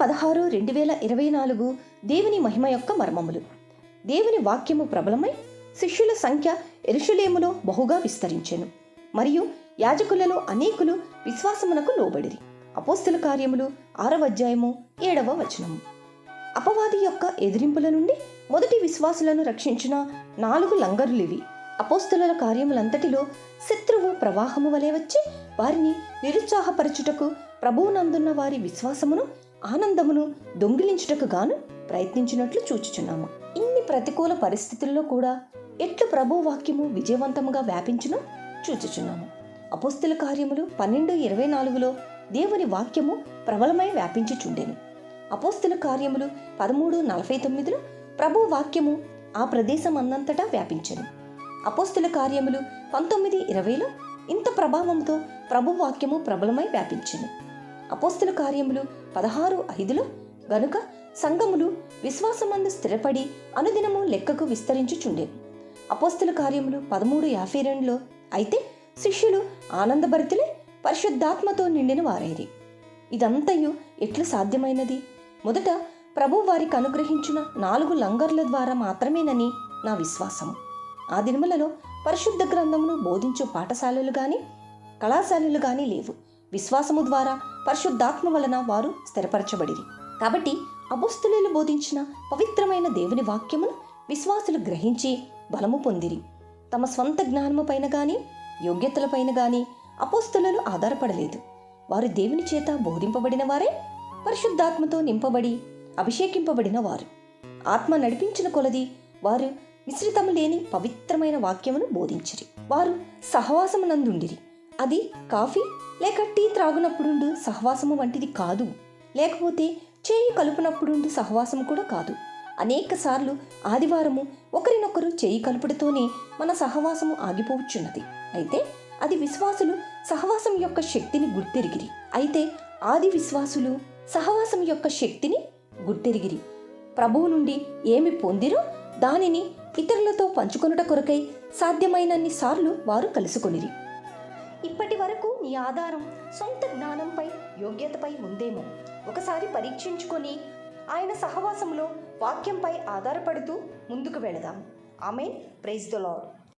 పదహారు రెండు వేల ఇరవై నాలుగు దేవుని మహిమ యొక్క మర్మములు. దేవుని వాక్యము ప్రబలమై శిష్యుల సంఖ్య ఎరుషులేములో బహుగా విస్తరించెను. మరియు యాజకులలో అనేకులు విశ్వాసమునకు లోబడిరి. అపోస్తుల కార్యములు ఆరవ అధ్యాయము ఏడవ వచనము. అపవాది యొక్క ఎదిరింపుల నుండి మొదటి విశ్వాసులను రక్షించిన నాలుగు లంగరులివి. అపోస్తుల కార్యములంతటిలో శత్రువు ప్రవాహము వలె వచ్చి వారిని నిరుత్సాహపరచుటకు ప్రభువునందున్న వారి విశ్వాసమును ఆనందమును దొంగిలించుటకు గాను ప్రయత్నించినట్లు చూచుచున్నాము. ఇన్ని ప్రతికూల పరిస్థితుల్లో కూడా ఎట్లు ప్రభు వాక్యము విజయవంతముగా వ్యాపించును చూచుచున్నాము. అపోస్తుల కార్యములు పన్నెండు ఇరవై నాలుగులో దేవుని వాక్యము ప్రబలమై వ్యాపించుచుండెను. అపోస్తుల కార్యములు పదమూడు నలభై తొమ్మిదిలో ప్రభు వాక్యము ఆ ప్రదేశం అందంతటా వ్యాపించను. అపోస్తుల కార్యములు పంతొమ్మిది ఇరవైలో ఇంత ప్రభావంతో ప్రభు వాక్యము ప్రబలమై వ్యాపించను. అపోస్తుల కార్యములు పదహారు ఐదులో? గనుక సంఘములు విశ్వాసమందు స్థిరపడి అనుదినము లెక్కకు విస్తరించుచుండే. అపోస్తుల కార్యములు పదమూడు యాభై రెండులో? అయితే శిష్యులు ఆనందభరితులే పరిశుద్ధాత్మతో నిండిన వారైరి. ఇదంతయు ఎట్లు సాధ్యమైనది? మొదట ప్రభు వారికి అనుగ్రహించిన నాలుగు లంగర్ల ద్వారా మాత్రమేనని నా విశ్వాసము. ఆ దినములలో పరిశుద్ధ గ్రంథమును బోధించు పాఠశాలలు కానీ కళాశాలలు కానీ లేవు. విశ్వాసము ద్వారా పరిశుద్ధాత్మ వలన వారు స్థిరపరచబడిరి. కాబట్టి అపుస్తులు బోధించిన పవిత్రమైన దేవుని వాక్యమును విశ్వాసులు గ్రహించి బలము పొందిరి. తమ స్వంత జ్ఞానము పైన కానీ యోగ్యతలపైన కానీ అపోస్తులను ఆధారపడలేదు. వారు దేవుని చేత బోధింపబడిన వారే పరిశుద్ధాత్మతో నింపబడి అభిషేకింపబడిన వారు. ఆత్మ నడిపించిన కొలది వారు మిశ్రితము లేని పవిత్రమైన వాక్యమును బోధించిరి. వారు సహవాసమునందుండిరి. అది కాఫీ? లేక టీ త్రాగునప్పుడుండు సహవాసము వంటిది కాదు. లేకపోతే చేయి కలుపునప్పుడుండు సహవాసము కూడా కాదు. అనేక సార్లు ఆదివారము ఒకరినొకరు చేయి కలుపుడుతోనే మన సహవాసము ఆగిపోవచ్చున్నది. అయితే అది విశ్వాసులు సహవాసం యొక్క శక్తిని గుర్తెరిగిరి. అయితే ఆది విశ్వాసులు సహవాసం యొక్క శక్తిని గుర్తెరిగిరి. ప్రభువు నుండి ఏమి పొందిరో దానిని ఇతరులతో పంచుకొనుట కొరకై సాధ్యమైనన్ని సార్లు వారు కలుసుకొనిరి. ఇప్పటి వరకు నీ ఆధారం సొంత జ్ఞానంపై యోగ్యతపై ఉందేమో. ఒకసారి పరీక్షించుకొని ఆయన సహవాసంలో వాక్యంపై ఆధారపడుతూ ముందుకు వెళదాం. ఆమె ప్రైజ్ ద లాడ్